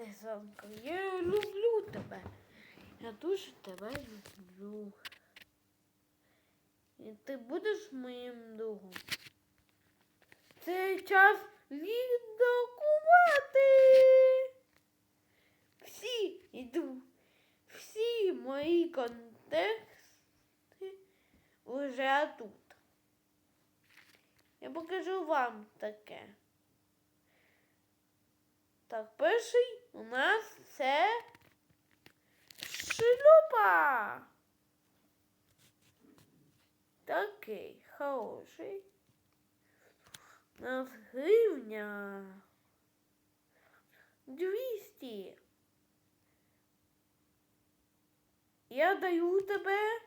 ти, сонко. Я люблю тебе. Я дуже тебе люблю. І ти будеш моїм другом. Це час віддокувати. Всі іду. Всі мої контексти вже тут. Я покажу вам таке. Так, перший у нас це шлюпа. Такий хороший. У нас гривня. 200. Я даю тебе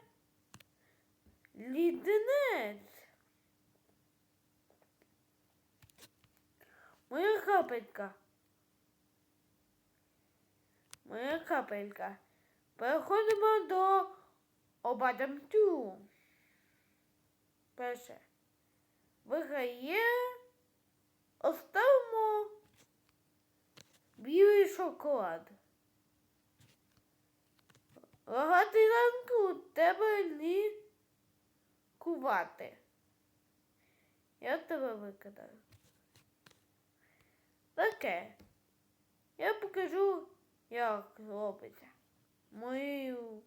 ліденець. Моя капелька. Моя капелька. Переходимо до обадамтю. Перше. Виграє. Оставимо білий шоколад. Рогатий ранку тебе лікувати. Я тебе викидаю. Таке. Я покажу, як робиться. Мою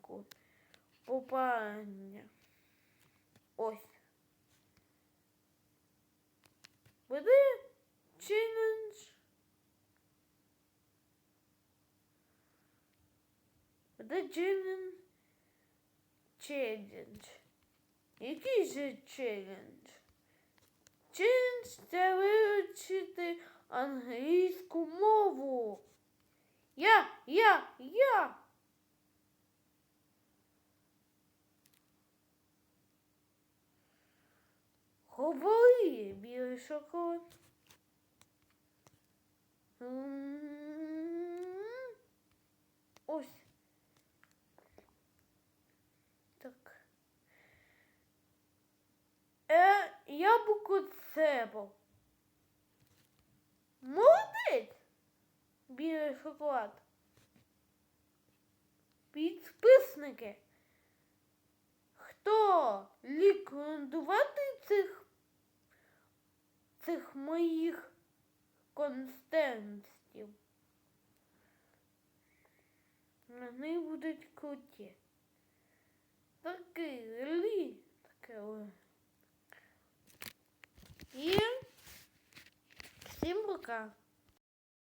ку- попання. Ось. Буде челендж. Буде челендж. Челендж. Який же челендж? Челендж це вивчити англійську мову. Я, я, я. Говори, білий шоколад. Ось. Так. Е, яблуко цебо. Молодець. Білий шоколад. Підписники. Хто ліквідувати цих цих моїх констенстів? Вони будуть круті. Такі лі. Таке. І всім пока.